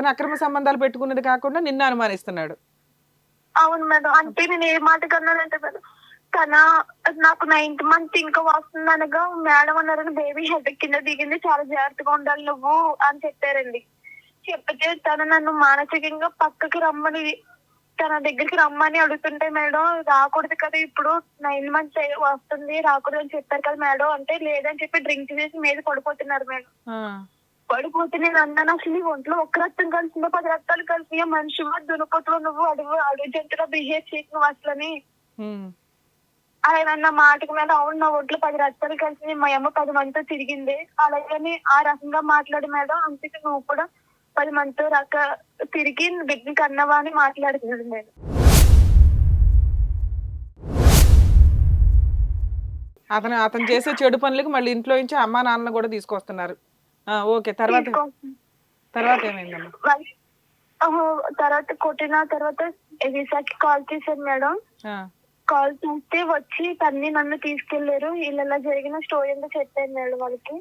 అతను అక్రమ సంబంధాలు పెట్టుకున్నది కాకుండా నిన్ను అనుమానిస్తున్నాడు. అవును మేడం. అంటే నేను ఏ మాట కన్నానంటే మేడం తన నాకు నైన్త్ మంత్ ఇంకా వస్తుంది అనగా మేడం అన్నారని బేబీ హెడ్ కింద దిగింది చాలా జాగ్రత్తగా ఉండాలి నువ్వు అని చెప్పారండి. చెప్తే తను నన్ను మానసికంగా పక్కకి రమ్మని తన దగ్గరికి రమ్మని అడుగుతుంటే మేడం రాకూడదు కదా ఇప్పుడు నైన్ మంత్స్ వస్తుంది రాకూడదు అని చెప్పారు కదా మేడం. అంటే లేదని చెప్పి డ్రింక్ చేసి మీద పడిపోతున్నారు మేడం. పడిపోతే నేను అన్నాను అసలు నీ ఒంట్లో ఒక్క రక్తం కలిసిందో పది రక్తాలు కలిసి మనిషి దునపోతూ నువ్వు అడుగు అడుగు జంతుగా బిహేవ్ చేసి నువ్వు అసలని. ఆయన అన్న మాటకి మీద అవును నా ఒంట్లో పది రక్తాలు కలిసి మా అమ్మ పది మందితో తిరిగింది. అలాగని ఆ రకంగా మాట్లాడి మేడం అందుకే నువ్వు కూడా పది మందితో రక తిరిగి బిడ్డని కన్నవా అని మాట్లాడుతున్నాడు మేడం. అతను అతను చేసే చెడు పనులకు మళ్ళీ ఇంట్లో నుంచి అమ్మా నాన్న కూడా తీసుకొస్తున్నారు. ఓకే తర్వాత. తర్వాత ఏమైందమ్మా? తర్వాత కొట్టిన తర్వాత విశాఖకి కాల్ చేశాను మేడం. కాల్ చేస్తే వచ్చి తన్ని నన్ను తీసుకెళ్ళారు. ఇలా జరిగిన స్టోరీ అంతా చెప్పాను మేడం వాళ్ళకి.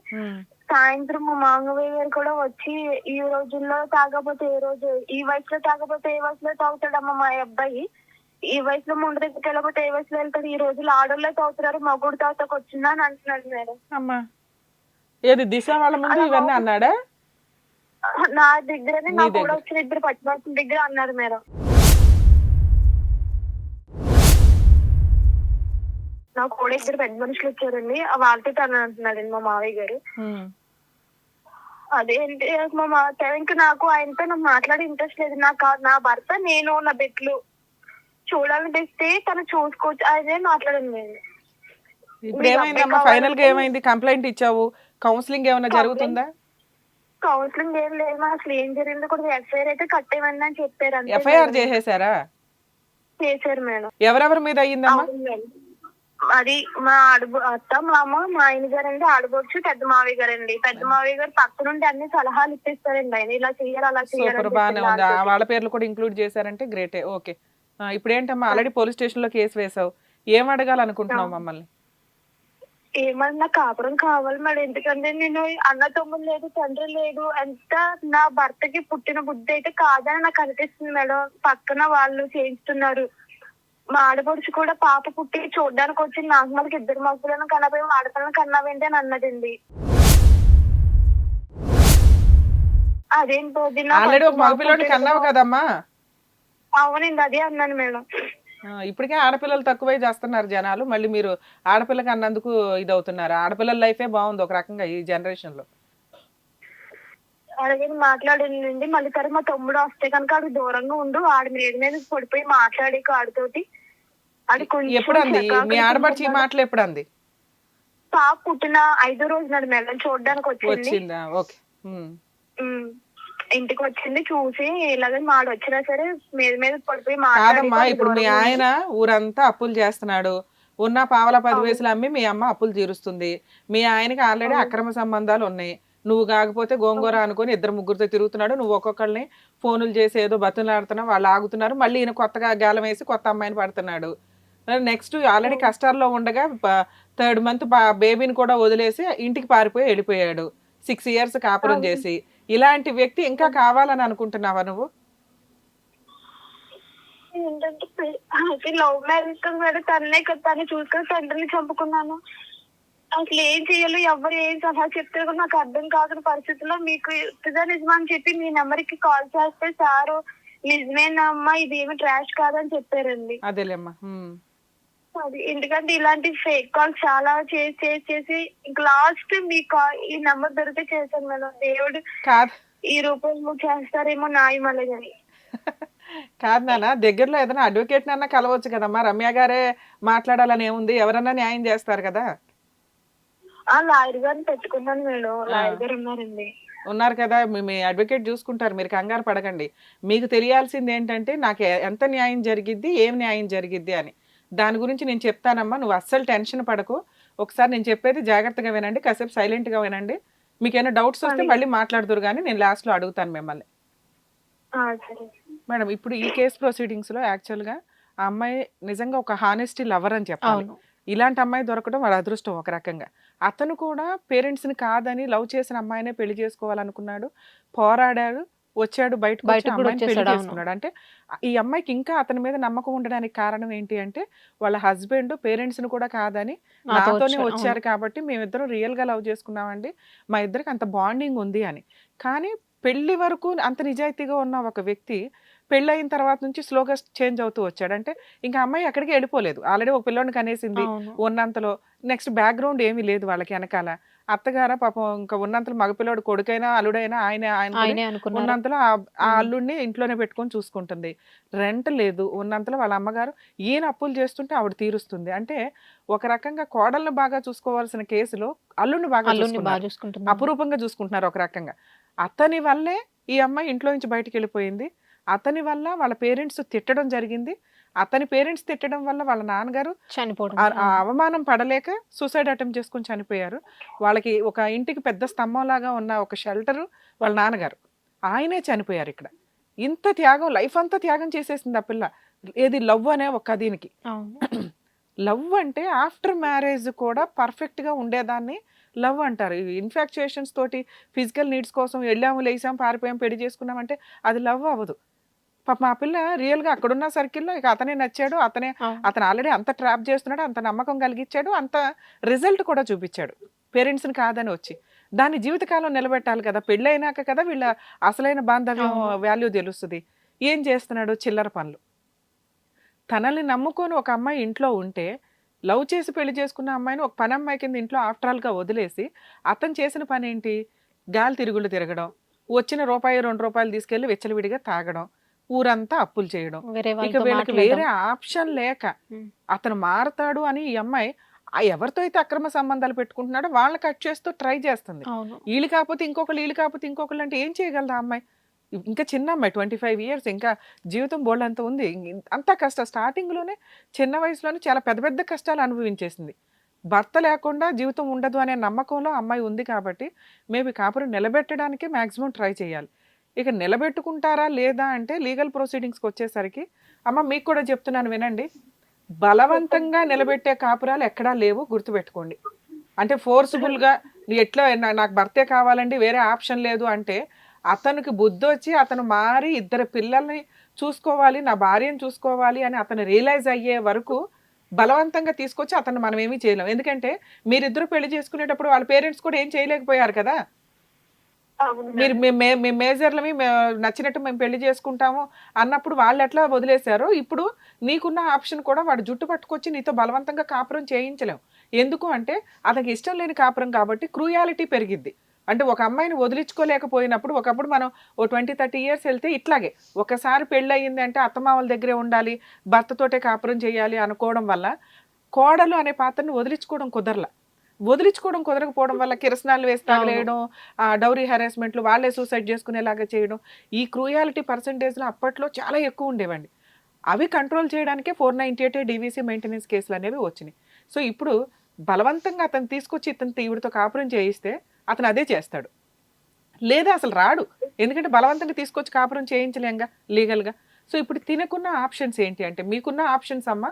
సాయంత్రం మా మామయ్య గారు కూడా వచ్చి ఈ రోజుల్లో తాగపోతే ఏ రోజు ఈ వయసులో తాగపోతే ఏ వయసులో తాగుతాడమ్మా మా అబ్బాయి? ఈ వయసులో ముందు దగ్గరికి వెళ్ళకపోతే ఏ వయసులో వెళ్తాడు? ఈ రోజుల్లో ఆడోళ్ళే తాగుతున్నారు మగుడు తాతకు వచ్చిందా అని అంటున్నాడు మేడం. ఏది దిశ వాళ్ళ ముందు ఇవన్నీ అన్నాడా? నా దగ్గరనే నీ. కూడా వచ్చిన ఇద్దరు పచ్చిబాసిన దగ్గర అన్నారు మేడం. నా కూడా ఇద్దరు పెద్ద మనుషులు వచ్చారండి. వాళ్ళతో తను అంటున్నాడండి మా మావయ్య గారు. అదేంటి మా మా ఇంకా నాకు. ఆయనతో నాకు మాట్లాడే ఇంట్రెస్ట్ లేదు. నాకు నా భర్త నేను నా బిడ్డలు చూడాలనిపిస్తే తను చూసుకోవచ్చు. అదే మాట్లాడండి ఇప్పుడు ఏమైందమ్మా ఫైనల్గా ఏమైంది? కంప్లైంట్ ఇచ్చావు. కౌన్సిలింగ్ ఏమైనా జరుగుతుందా? కౌన్సిలింగ్ ఏం లేదు మా అసలు ఏం జరిగిందో కూడా ఎఫ్ఐఆర్ అయితే కట్టేయమని అని చెప్పారు అంతే ఎఫ్ఐఆర్ మేడం. చేసేసారా? చేశారు మేడం. ఎవరెవరి మీద అయ్యిందమ్మా? అవును. మేడం. అది మా ఆడబో అత్త మామ మా ఆయన గారండి ఆడబోచ్చు పెద్ద మావయ్య గారండి. పెద్ద మావయ్య గారు పక్క నుండి అన్ని సలహాలు ఇప్పిస్తారండి ఆయన. ఇలా చెయ్యాలి అలా చెయ్యాలి సూపర్ అని బాగానే చెప్పి ఉంది? ఆ. వాళ్ళ పేర్లు కూడా ఇంక్లూడ్ చేశారంటే గ్రేటే. ఓకే. ఇప్పుడు ఏంటమ్మా ఆల్రెడీ పోలీస్ స్టేషన్లో కేసు వేసావు ఏం అడగాలనుకుంటున్నావు మమ్మల్ని? ఏమన్నా కాపురం కావాలి మేడం ఎందుకంటే నేను అన్న తమ్ముడు లేదు తండ్రి లేదు. ఎంత నా భర్తకి పుట్టిన బుద్ధి అయితే కాదని నాకు అనిపిస్తుంది మేడం. పక్కన వాళ్ళు చేయిస్తున్నారు. మా ఆడపడుచు కూడా పాప పుట్టి చూడడానికి వచ్చి నాకు మనకి ఇద్దరు మగపిల్లను కనపోయి ఆడపిల్లని కన్నావేంటి అని అన్నదండి. అదేంటో ఆల్రెడీ ఒక మగపిల్లోని కన్నావు. కదమ్మా? అవునండి అదే అన్నాను మేడం. ఇప్పటికే ఆడపిల్లలు తక్కువై చేస్తున్నారు జనాలు. మళ్ళీ మీరు ఆడపిల్లకి అన్నందుకు ఇది అవుతున్నారు ఆడపిల్లల లైఫే బాగుంది ఒక రకంగా ఈ జనరేషన్లో అలాగే మాట్లాడిందండి. మళ్ళీ సరే మా తమ్ముడు వస్తే కనుక ఆడికి దూరంగా ఉండు. ఆడి మీద మీద పడిపోయి మాట్లాడి ఆడితోటి అది కొంచెం ఎప్పుడు అంది మీ అవుతుంది. మాటలు ఎప్పుడు అంది పాప పుట్టిన ఐదో రోజు నాడు మేడం చూడడానికి వచ్చింది? వచ్చిందా ఓకే. ఇంటికి వచ్చింది చూసి ఇలాగే మాడు వచ్చినా సరే మీద మీద పడిపోయి కాదమ్మా ఇప్పుడు మీ ఆయన ఊరంతా అప్పులు చేస్తున్నాడు. ఉన్న పావల పది వయసులు అమ్మి మీ అమ్మ అప్పులు తీరుస్తుంది. మీ ఆయనకి ఆల్రెడీ అక్రమ సంబంధాలు ఉన్నాయి. నువ్వు కాకపోతే గోంగూర అనుకొని ఇద్దరు ముగ్గురితో తిరుగుతున్నాడు. నువ్వు ఒక్కొక్కరిని ఫోనులు చేసి ఏదో బతులాడుతున్నావు వాళ్ళు ఆగుతున్నారు. మళ్ళీ ఈయన కొత్తగా గాలం వేసి కొత్త అమ్మాయిని పడుతున్నాడు. నెక్స్ట్ ఆల్రెడీ కష్టాల్లో ఉండగా థర్డ్ మంత్ బేబీని కూడా వదిలేసి ఇంటికి పారిపోయి వెళ్ళిపోయాడు. సిక్స్ ఇయర్స్ కాపురం చేసి. ఇలాంటి వ్యక్తి ఇంకా కావాలని అనుకుంటున్నావా నువ్వు? ఏంటంటే లవ్ మ్యారేజ్ కదా మేడం తన్నే కదా తను చూసుకొని తండ్రిని చంపుకున్నాను. అసలు ఏం చేయాలో ఎవరు ఏం సలహా చెప్తారో కూడా నాకు అర్థం కాకున్న పరిస్థితుల్లో. మీకు ఇదా నిజమా అని చెప్పి మీ నెంబర్కి కాల్ చేస్తే సారు నిజమేనమ్మా ఇది ఏమి ట్రాష్ కాదని చెప్పారండి. అదేలేమ్మా. అది. ఎందుకంటే ఇలాంటి ఫేక్ కాల్ చాలా చేసి చేసి చేసి లాస్ట్ మీ కాల్ ఈ నెంబర్ దొరికితే చేశాను మేడం దేవుడు కాదు. ఈ రూపంలో చేస్తారేమో న్యాయం అలాగని కాదు నాన్న దగ్గరలో ఏదైనా అడ్వకేట్ అన్నా కలవచ్చు కదమ్మా రమ్య గారే మాట్లాడాలని ఏముంది? ఎవరన్నా న్యాయం చేస్తారు కదా? ఆ లాయర్ గారిని పెట్టుకున్నాను మేడం లాయర్ గారు ఉన్నారండి. ఉన్నారు కదా. మీ- అడ్వకేట్ చూసుకుంటారు. మీరు కంగారు పడకండి. మీకు తెలియాల్సింది ఏంటంటే నాకు ఎంత న్యాయం జరిగిద్ది ఏం న్యాయం జరిగిద్ది అని. దాని గురించి నేను చెప్తానమ్మా. నువ్వు అస్సలు టెన్షన్ పడకు. ఒకసారి నేను చెప్పేది జాగ్రత్తగా వినండి కాసేపు సైలెంట్గా వినండి. మీకు ఏమైనా డౌట్స్ వస్తే మళ్ళీ మాట్లాడుదురు కానీ నేను లాస్ట్లో అడుగుతాను మిమ్మల్ని. మేడం ఇప్పుడు ఈ కేసు ప్రొసీడింగ్స్లో యాక్చువల్గా ఆ అమ్మాయి నిజంగా ఒక హానెస్టీ లవర్ అని చెప్పాలి. ఇలాంటి అమ్మాయి దొరకడం వాడు అదృష్టం ఒక రకంగా. అతను కూడా పేరెంట్స్ని కాదని లవ్ చేసిన అమ్మాయినే పెళ్ళి చేసుకోవాలనుకున్నాడు పోరాడాడు వచ్చాడు అవును. చేసుకున్నాడు. అంటే ఈ అమ్మాయికి ఇంకా అతని మీద నమ్మకం ఉండడానికి కారణం ఏంటి అంటే వాళ్ళ హస్బెండ్ పేరెంట్స్ని కూడా కాదని నాతో నాతోనే వచ్చారు కాబట్టి మేమిద్దరం రియల్గా లవ్ చేసుకున్నామండి. మా ఇద్దరికి అంత బాండింగ్ ఉంది అని. కానీ పెళ్ళి వరకు అంత నిజాయితీగా ఉన్న ఒక వ్యక్తి పెళ్ళి అయిన తర్వాత నుంచి స్లోగా చేంజ్ అవుతూ వచ్చాడు. అంటే ఇంకా అమ్మాయి ఎక్కడికి వెళ్ళిపోలేదు. ఆల్రెడీ ఒక పిల్లోని కనేసింది. ఉన్నంతలో. నెక్స్ట్ బ్యాక్గ్రౌండ్ ఏమీ లేదు వాళ్ళకి వెనకాల. అత్తగార పాపం ఇంకా ఉన్నంతలో మగపిల్లోడు కొడుకైనా అల్లుడైనా ఆయన ఆయన ఉన్నంతలో ఆ-. అల్లుడిని ఇంట్లోనే పెట్టుకొని చూసుకుంటుంది. రెంట్ లేదు. ఉన్నంతలో వాళ్ళ అమ్మగారు ఈయన అప్పులు చేస్తుంటే ఆవిడ తీరుస్తుంది. అంటే ఒక రకంగా కోడల్ని బాగా చూసుకోవాల్సిన కేసులో అల్లుడిని బాగా. చూసుకుంటున్నారు. అపురూపంగా చూసుకుంటున్నారు ఒక రకంగా. అతని వల్లే ఈ అమ్మాయి ఇంట్లో నుంచి బయటికి వెళ్ళిపోయింది. అతని వల్ల వాళ్ళ పేరెంట్స్ తిట్టడం జరిగింది. అతని పేరెంట్స్ తిట్టడం వల్ల వాళ్ళ నాన్నగారు చనిపోవడం ఆ అవమానం పడలేక సూసైడ్ అటెంప్ట్ చేసుకొని చనిపోయారు. వాళ్ళకి ఒక ఇంటికి పెద్ద స్తంభం లాగా ఉన్న ఒక షెల్టర్ వాళ్ళ నాన్నగారు. ఆయనే చనిపోయారు ఇక్కడ. ఇంత త్యాగం లైఫ్ అంతా త్యాగం చేసేసింది ఆ పిల్ల. ఏది లవ్ అనే ఒక దీనికి. లవ్ అంటే ఆఫ్టర్ మ్యారేజ్ కూడా perfect గా ఉండేదాన్ని లవ్ అంటారు. ఇన్ఫాక్చుయేషన్స్ తోటి ఫిజికల్ నీడ్స్ కోసం వెళ్ళాము లేసాం పారిపోయాం పెళ్ళి చేసుకున్నాం అంటే అది లవ్ అవ్వదు. పాప మా పిల్ల రియల్గా అక్కడున్న సర్కిల్లో ఇక అతనే నచ్చాడు అతనే. అతను ఆల్రెడీ అంత ట్రాప్ చేస్తున్నాడు అంత నమ్మకం కలిగించాడు అంత రిజల్ట్ కూడా చూపించాడు. పేరెంట్స్ని కాదని వచ్చి. దాన్ని జీవితకాలం నిలబెట్టాలి కదా పెళ్ళైనాక కదా వీళ్ళ అసలైన బాంధవ్యం. వాల్యూ తెలుస్తుంది. ఏం చేస్తున్నాడు చిల్లర పనులు? తనల్ని నమ్ముకొని ఒక అమ్మాయి ఇంట్లో ఉంటే లవ్ చేసి పెళ్ళి చేసుకున్న అమ్మాయిని ఒక పని అమ్మాయి కింద ఇంట్లో ఆఫ్టర్ ఆల్గా వదిలేసి అతను చేసిన పని ఏంటి గాలి తిరుగుళ్ళు తిరగడం వచ్చిన రూపాయి రెండు రూపాయలు తీసుకెళ్ళి వెచ్చలవిడిగా తాగడం ఊరంతా అప్పులు చేయడం. ఇక వీళ్ళకి వేరే ఆప్షన్ లేక. అతను మారతాడు అని ఈ అమ్మాయి ఎవరితో అయితే అక్రమ సంబంధాలు పెట్టుకుంటున్నాడో వాళ్ళని కట్ చేస్తూ ట్రై చేస్తుంది. వీళ్ళు కాకపోతే ఇంకొకళ్ళు వీళ్ళు కాకపోతే ఇంకొకళ్ళు అంటే ఏం చేయగలదు ఆ అమ్మాయి? ఇంకా చిన్న అమ్మాయి ట్వంటీ ఫైవ్ ఇయర్స్ ఇంకా జీవితం బోల్డ్ అంత ఉంది. అంతా కష్టం. స్టార్టింగ్లోనే చిన్న వయసులోనే చాలా పెద్ద పెద్ద కష్టాలు అనుభవించేసింది. భర్త లేకుండా జీవితం ఉండదు అనే నమ్మకంలో అమ్మాయి ఉంది కాబట్టి మేబీ కాపురం నిలబెట్టడానికి మ్యాక్సిమం ట్రై చేయాలి. ఇక నిలబెట్టుకుంటారా లేదా అంటే లీగల్ ప్రొసీడింగ్స్కి వచ్చేసరికి అమ్మ మీకు కూడా చెప్తున్నాను వినండి. బలవంతంగా నిలబెట్టే కాపురాలు ఎక్కడా లేవు గుర్తుపెట్టుకోండి. అంటే ఫోర్స్ఫుల్గా ఎట్లా నా- నాకు భర్తే కావాలండి వేరే ఆప్షన్ లేదు అంటే అతనికి బుద్ధి వచ్చి అతను మారి ఇద్దరు పిల్లల్ని చూసుకోవాలి నా భార్యను చూసుకోవాలి అని అతను రియలైజ్ అయ్యే వరకు బలవంతంగా తీసుకొచ్చి అతను మనం ఏమీ చేయలేం. ఎందుకంటే మీరిద్దరు పెళ్ళి చేసుకునేటప్పుడు వాళ్ళ పేరెంట్స్ కూడా ఏం చేయలేకపోయారు కదా? మీరు మేము మేజర్లమి నచ్చినట్టు మేము పెళ్ళి చేసుకుంటాము అన్నప్పుడు వాళ్ళు ఎట్లా వదిలేశారో ఇప్పుడు నీకున్న ఆప్షన్ కూడా వాడు జుట్టు పట్టుకొచ్చి నీతో బలవంతంగా కాపురం చేయించలేం. ఎందుకు అంటే అతనికి ఇష్టం లేని కాపురం కాబట్టి క్రూయాలిటీ పెరిగిద్ది. అంటే ఒక అమ్మాయిని వదిలించుకోలేకపోయినప్పుడు ఒకప్పుడు మనం ఓ ట్వంటీ థర్టీ ఇయర్స్ వెళ్తే ఇట్లాగే ఒకసారి పెళ్ళి అయ్యింది అంటే అత్తమామల దగ్గరే ఉండాలి భర్తతోటే కాపురం చేయాలి అనుకోవడం వల్ల కోడలు అనే పాత్రను వదిలించుకోవడం కుదరలా. వదిలించుకోవడం కుదరకపోవడం వల్ల కిరసనాలు వేసి తగలేయడం ఆ డౌరీ హెరాస్మెంట్లు వాళ్ళే సూసైడ్ చేసుకునేలాగా చేయడం ఈ క్రూయాలిటీ పర్సంటేజ్లో అప్పట్లో చాలా ఎక్కువ ఉండేవండి. అవి కంట్రోల్ చేయడానికే four ninety eight DVC maintenance కేసులు అనేవి వచ్చినాయి. సో ఇప్పుడు బలవంతంగా అతను తీసుకొచ్చి ఇతను ఈవిడితో కాపురం చేయిస్తే అతను అదే చేస్తాడు. లేదా అసలు రాడు. ఎందుకంటే బలవంతంగా తీసుకొచ్చి కాపురం చేయించలేంగా లీగల్గా. సో ఇప్పుడు తినకున్న ఆప్షన్స్ ఏంటి అంటే మీకున్న ఆప్షన్స్ అమ్మ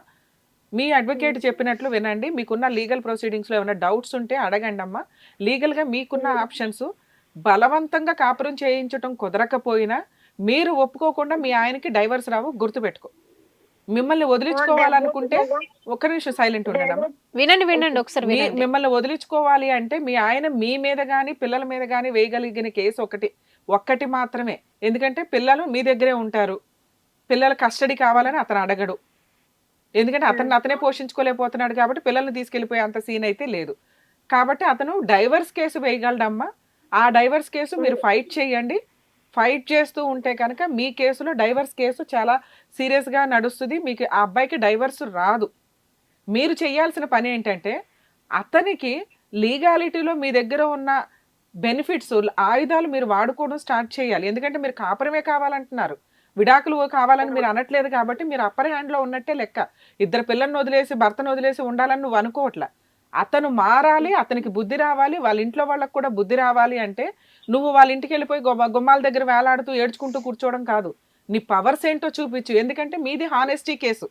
మీ అడ్వకేట్ చెప్పినట్లు వినండి. మీకున్న లీగల్ ప్రొసీడింగ్స్లో ఏమైనా డౌట్స్ ఉంటే అడగండి అమ్మా లీగల్గా మీకున్న ఆప్షన్స్ బలవంతంగా కాపురం చేయించడం కుదరకపోయినా మీరు ఒప్పుకోకుండా మీ ఆయనకి డైవర్స్ రావు గుర్తుపెట్టుకో. మిమ్మల్ని వదిలించుకోవాలనుకుంటే ఒక్క నిమిషం సైలెంట్ ఉండడమ్మా. వినండి వినండి ఒకసారి మిమ్మల్ని వదిలించుకోవాలి అంటే మీ ఆయన మీ మీద గాని పిల్లల మీద గాని వేయగలిగిన కేసు ఒకటి ఒక్కటి మాత్రమే. ఎందుకంటే పిల్లలు మీ దగ్గరే ఉంటారు. పిల్లల కస్టడీ కావాలని అతను అడగడు. ఎందుకంటే అతన్ని అతనే పోషించుకోలేకపోతున్నాడు కాబట్టి పిల్లల్ని తీసుకెళ్ళిపోయే అంత సీన్ అయితే లేదు. కాబట్టి అతను డైవర్స్ కేసు వేయగలడమ్మా. ఆ డైవర్స్ కేసు మీరు ఫైట్ చేయండి. ఫైట్ చేస్తూ ఉంటే కనుక మీ కేసులో డైవర్స్ కేసు చాలా సీరియస్గా నడుస్తుంది. మీకు ఆ అబ్బాయికి డైవర్స్ రాదు. మీరు చేయాల్సిన పని ఏంటంటే అతనికి లీగాలిటీలో మీ దగ్గర ఉన్న బెనిఫిట్స్ ఆయుధాలు మీరు వాడుకోవడం స్టార్ట్ చేయాలి. ఎందుకంటే మీరు కాపురమే కావాలంటున్నారు. విడాకులు కావాలని మీరు అనట్లేదు కాబట్టి మీరు అప్పర్ హ్యాండ్లో ఉన్నట్టే లెక్క. ఇద్దరు పిల్లల్ని వదిలేసి భర్తను వదిలేసి ఉండాలని నువ్వు అనుకోవట్లా. అతను మారాలి అతనికి బుద్ధి రావాలి వాళ్ళ ఇంట్లో వాళ్ళకి కూడా బుద్ధి రావాలి అంటే నువ్వు వాళ్ళ ఇంటికి వెళ్ళిపోయి గుమ్మ- గుమ్మాల దగ్గర వేలాడుతూ ఏడ్చుకుంటూ కూర్చోవడం కాదు. నీ పవర్స్ ఏంటో చూపించు. ఎందుకంటే మీది హానెస్టీ కేసు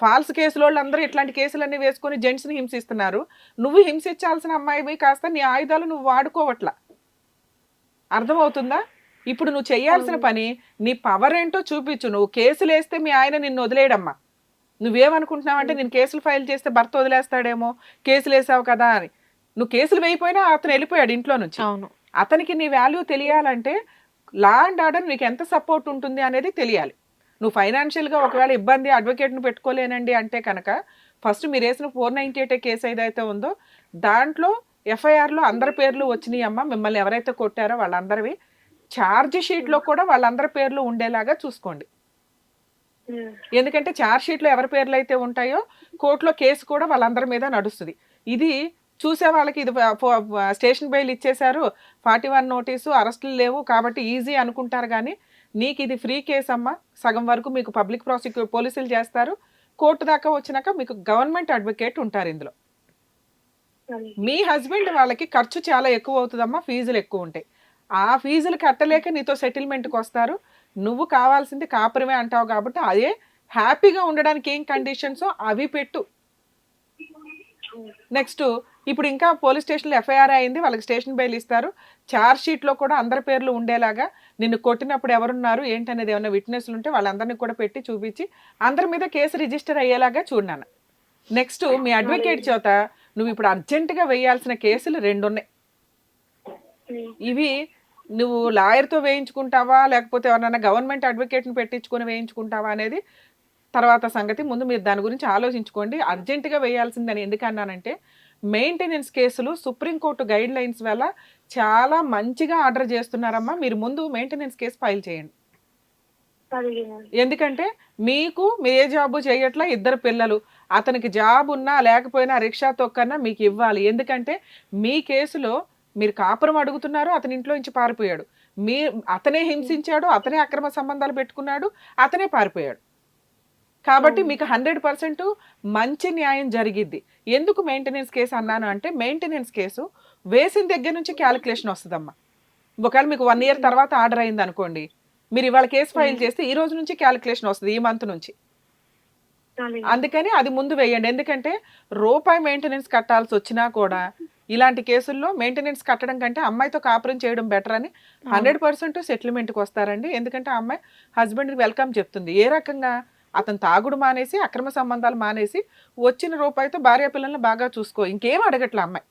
ఫాల్స్ కేసులో వాళ్ళందరూ ఇట్లాంటి కేసులన్నీ వేసుకొని జెంట్స్ని హింసిస్తున్నారు. నువ్వు హింసించాల్సిన అమ్మాయివి కాస్త నీ ఆయుధాలు నువ్వు వాడుకోవట్లా. అర్థమవుతుందా? ఇప్పుడు నువ్వు చేయాల్సిన పని నీ పవర్ ఏంటో చూపించు. నువ్వు కేసులు వేస్తే మీ ఆయన నిన్ను వదిలేయడమ్మా నువ్వేమనుకుంటున్నావు అంటే నేను కేసులు ఫైల్ చేస్తే భర్త వదిలేస్తాడేమో కేసులు వేసావు కదా అని. నువ్వు కేసులు వేయిపోయినా అతను వెళ్ళిపోయాడు ఇంట్లో నుంచి. అవును. అతనికి నీ వాల్యూ తెలియాలంటే లా అండ్ ఆర్డర్ నీకు ఎంత సపోర్ట్ ఉంటుంది అనేది తెలియాలి. నువ్వు ఫైనాన్షియల్గా ఒకవేళ ఇబ్బంది అడ్వకేట్ని పెట్టుకోలేనండి అంటే కనుక ఫస్ట్ మీరు వేసిన ఫోర్ నైంటీ ఎయిట్ కేసు ఏదైతే ఉందో దాంట్లో ఎఫ్ఐఆర్లో అందరి పేర్లు వచ్చినాయి అమ్మ మిమ్మల్ని ఎవరైతే కొట్టారో వాళ్ళందరివి ఛార్జ్ షీట్లో కూడా వాళ్ళందరి పేర్లు ఉండేలాగా చూసుకోండి. ఎందుకంటే ఛార్జ్ షీట్లో ఎవరి పేర్లు అయితే ఉంటాయో కోర్టులో కేసు కూడా వాళ్ళందరి మీద నడుస్తుంది. ఇది చూసే వాళ్ళకి ఇది స్టేషన్ బెయిల్ ఇచ్చేశారు ఫార్టీ వన్ నోటీసు అరెస్టులు లేవు కాబట్టి ఈజీ అనుకుంటారు కానీ నీకు ఇది ఫ్రీ కేసు అమ్మా సగం వరకు మీకు పబ్లిక్ ప్రాసిక్యూ పోలీసులు చేస్తారు. కోర్టు దాకా వచ్చినాక మీకు గవర్నమెంట్ అడ్వకేట్ ఉంటారు ఇందులో. మీ హస్బెండ్ వాళ్ళకి ఖర్చు చాలా ఎక్కువ అవుతుందమ్మా ఫీజులు ఎక్కువ ఉంటాయి. ఆ ఫీజులు కట్టలేక నీతో సెటిల్మెంట్కి వస్తారు నువ్వు కావాల్సింది కాపురమే అంటావు కాబట్టి అదే హ్యాపీగా ఉండడానికి ఏం కండిషన్సో అవి పెట్టు. నెక్స్ట్ ఇప్పుడు ఇంకా పోలీస్ స్టేషన్లో ఎఫ్ఐఆర్ అయింది వాళ్ళకి స్టేషన్ బెయిల్ ఇస్తారు. ఛార్జ్ షీట్లో కూడా అందరి పేర్లు ఉండేలాగా నిన్ను కొట్టినప్పుడు ఎవరున్నారు ఏంటనేది ఏమైనా విట్నెస్లు ఉంటే వాళ్ళందరినీ కూడా పెట్టి చూపించి అందరి మీద కేసు రిజిస్టర్ అయ్యేలాగా చూడన్నాను నెక్స్ట్ మీ అడ్వకేట్ చేత నువ్వు ఇప్పుడు అర్జెంటుగా వేయాల్సిన కేసులు రెండు ఉన్నాయి. ఇవి నువ్వు లాయర్తో వేయించుకుంటావా? లేకపోతే ఎవరైనా గవర్నమెంట్ అడ్వకేట్ని పెట్టించుకొని వేయించుకుంటావా అనేది తర్వాత సంగతి. ముందు మీరు దాని గురించి ఆలోచించుకోండి. అర్జెంటుగా వేయాల్సిందని ఎందుకు అన్నానంటే మెయింటెనెన్స్ కేసులు సుప్రీంకోర్టు గైడ్ లైన్స్ వల్ల చాలా మంచిగా ఆర్డర్ చేస్తున్నారమ్మా. మీరు ముందు మెయింటెనెన్స్ కేసు ఫైల్ చేయండి. ఎందుకంటే మీకు మీరు ఏ జాబు చేయట్లా ఇద్దరు పిల్లలు. అతనికి జాబ్ ఉన్నా లేకపోయినా రిక్షా తొక్కన్నా మీకు ఇవ్వాలి. ఎందుకంటే మీ కేసులో మీరు కాపురం అడుగుతున్నారు అతని ఇంట్లో నుంచి పారిపోయాడు. మీ అతనే హింసించాడు అతనే అక్రమ సంబంధాలు పెట్టుకున్నాడు అతనే పారిపోయాడు. కాబట్టి మీకు హండ్రెడ్ పర్సెంట్ మంచి న్యాయం జరిగిద్ది. ఎందుకు మెయింటెనెన్స్ కేసు అన్నాను అంటే మెయింటెనెన్స్ కేసు వేసిన దగ్గర నుంచి క్యాలిక్యులేషన్ వస్తుందమ్మా. ఒకవేళ మీకు వన్ ఇయర్ తర్వాత ఆర్డర్ అయింది అనుకోండి మీరు ఇవాళ కేసు ఫైల్ చేస్తే ఈ రోజు నుంచి క్యాలిక్యులేషన్ వస్తుంది ఈ మంత్ నుంచి. అందుకని అది ముందు వేయండి. ఎందుకంటే రూపాయి మెయింటెనెన్స్ కట్టాల్సి వచ్చినా కూడా ఇలాంటి కేసుల్లో మెయింటెనెన్స్ కట్టడం కంటే అమ్మాయితో కాపురం చేయడం బెటర్ అని హండ్రెడ్ పర్సెంట్ సెటిల్మెంట్కి వస్తారండి. ఎందుకంటే ఆ అమ్మాయి హస్బెండ్కి వెల్కమ్ చెప్తుంది. ఏ రకంగా? అతను తాగుడు మానేసి అక్రమ సంబంధాలు మానేసి వచ్చిన రూపాయితో భార్య పిల్లల్ని బాగా చూసుకో. ఇంకేం అడగట్లే అమ్మాయి?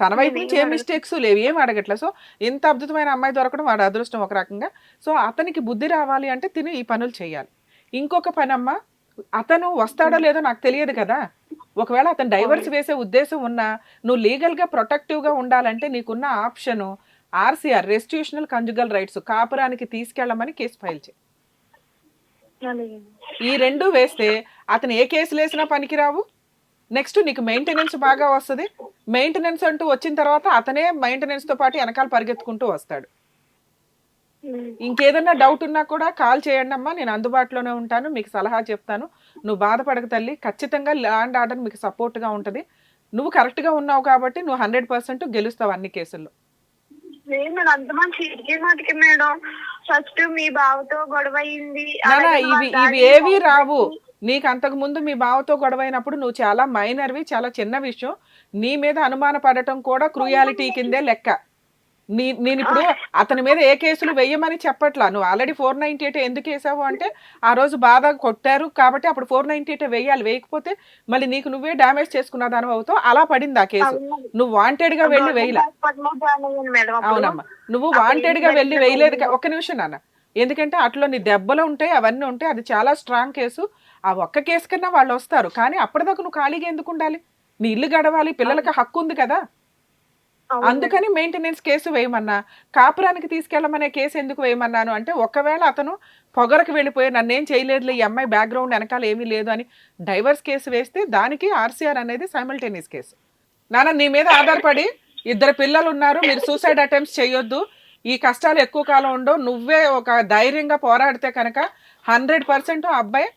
తన వైపు నుంచి ఏం మిస్టేక్స్ లేవు. ఏం అడగట్లే? సో ఇంత అద్భుతమైన అమ్మాయి దొరకడం వాడు అదృష్టం ఒక రకంగా. సో అతనికి బుద్ధి రావాలి అంటే తిని ఈ పనులు చేయాలి. ఇంకొక పని అమ్మ అతను వస్తాడో లేదో నాకు తెలియదు కదా. ఒకవేళ అతను డైవర్స్ వేసే ఉద్దేశం ఉన్నా నువ్వు లీగల్గా ప్రొటెక్టివ్గా ఉండాలంటే నీకున్న option RCR restitutional conjugal rights కాపురానికి తీసుకెళ్ళమని కేసు ఫైల్ చేయి. ఈ రెండు వేస్తే అతను ఏ కేసులు వేసినా పనికిరావు నెక్స్ట్ నీకు మెయింటెనెన్స్ బాగా వస్తుంది మెయింటెనెన్స్ అంటూ వచ్చిన తర్వాత అతనే మెయింటెనెన్స్తో పాటు వెనకాల పరిగెత్తుకుంటూ వస్తాడు. ఇంకేదన్నా డౌట్ ఉన్నా కూడా కాల్ చేయండి అమ్మా నేను అందుబాటులోనే ఉంటాను మీకు సలహా చెప్తాను. నువ్వు బాధపడక తల్లి ఖచ్చితంగా ల్యాండ్ ఆర్డర్ మీకు సపోర్ట్గా ఉంటుంది. నువ్వు కరెక్ట్గా ఉన్నావు కాబట్టి నువ్వు హండ్రెడ్ పర్సెంట్ గెలుస్తావు అన్ని కేసుల్లో. ఫస్ట్ మీ బావతో గొడవ అయింది ఇవి ఇవి ఏవి రావు. నీకు అంతకు ముందు మీ బావతో గొడవైనప్పుడు నువ్వు చాలా మైనర్వి చాలా చిన్న విషయం. నీ మీద అనుమాన పడటం కూడా క్రూయాలిటీ కిందే లెక్క. నేను ఇప్పుడు అతని మీద ఏ కేసులు వెయ్యమని చెప్పట్లా. నువ్వు ఆల్రెడీ ఫోర్ నైన్టీ ఎయిట్ ఎందుకు వేసావు అంటే ఆ రోజు బాధ కొట్టారు కాబట్టి అప్పుడు ఫోర్ నైన్టీ ఎయిట్ వెయ్యాలి వేయకపోతే మళ్ళీ నీకు నువ్వే డ్యామేజ్ చేసుకున్న దాని అవుతావు. అలా పడింది ఆ కేసు. నువ్వు వాంటెడ్గా వెళ్ళి వేయలే. అవునమ్మా. నువ్వు వాంటెడ్గా వెళ్ళి వేయలేదు. ఒక్క నిమిషం నాన్న. ఎందుకంటే అట్లా నీ దెబ్బలు ఉంటాయి అవన్నీ ఉంటాయి. అది చాలా స్ట్రాంగ్ కేసు. ఆ ఒక్క కేసు కన్నా వాళ్ళు వస్తారు. కానీ అప్పటిదాకా నువ్వు ఖాళీగా ఎందుకు ఉండాలి? నీ ఇల్లు గడవాలి. పిల్లలకి హక్కు ఉంది కదా. అందుకని మెయింటెనెన్స్ కేసు వేయమన్నా కాపురానికి తీసుకెళ్ళమనే కేసు ఎందుకు వేయమన్నాను అంటే ఒకవేళ అతను పొగరకు వెళ్ళిపోయి నన్నేం చేయలేదులే ఈ అమ్మాయి బ్యాక్గ్రౌండ్ వెనకాల ఏమీ లేదు అని డైవర్స్ కేసు వేస్తే దానికి ఆర్సీఆర్ అనేది సైమల్టేనియస్ కేసు. నాన్న నీ మీద ఆధారపడి ఇద్దరు పిల్లలు ఉన్నారు మీరు సూసైడ్ అటెంప్ట్స్ చేయొద్దు. ఈ కష్టాలు ఎక్కువ కాలం ఉండవు. నువ్వే ఒక ధైర్యంగా పోరాడితే కనుక హండ్రెడ్ పర్సెంట్ అబ్బాయి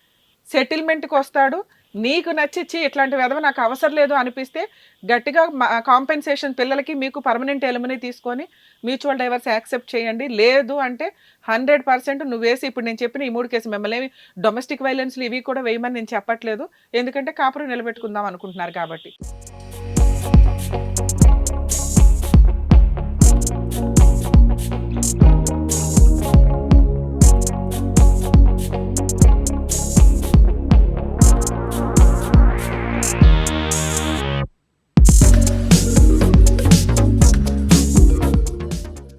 సెటిల్మెంట్కి వస్తాడు. నీకు నచ్చిచ్చి ఇట్లాంటి విధవ నాకు అవసరం లేదు అనిపిస్తే గట్టిగా కాంపెన్సేషన్ పిల్లలకి మీకు పర్మనెంట్ ఎలిమినీ తీసుకొని మ్యూచువల్ డైవర్స్ యాక్సెప్ట్ చేయండి. లేదు అంటే హండ్రెడ్ పర్సెంట్ నువ్వు వేసి ఇప్పుడు నేను చెప్పిన ఈ మూడు కేసు మిమ్మల్ని డొమెస్టిక్ వైలెన్స్లు ఇవి కూడా వేయమని నేను చెప్పట్లేదు. ఎందుకంటే కాపురం నిలబెట్టుకుందాం అనుకుంటున్నారు కాబట్టి.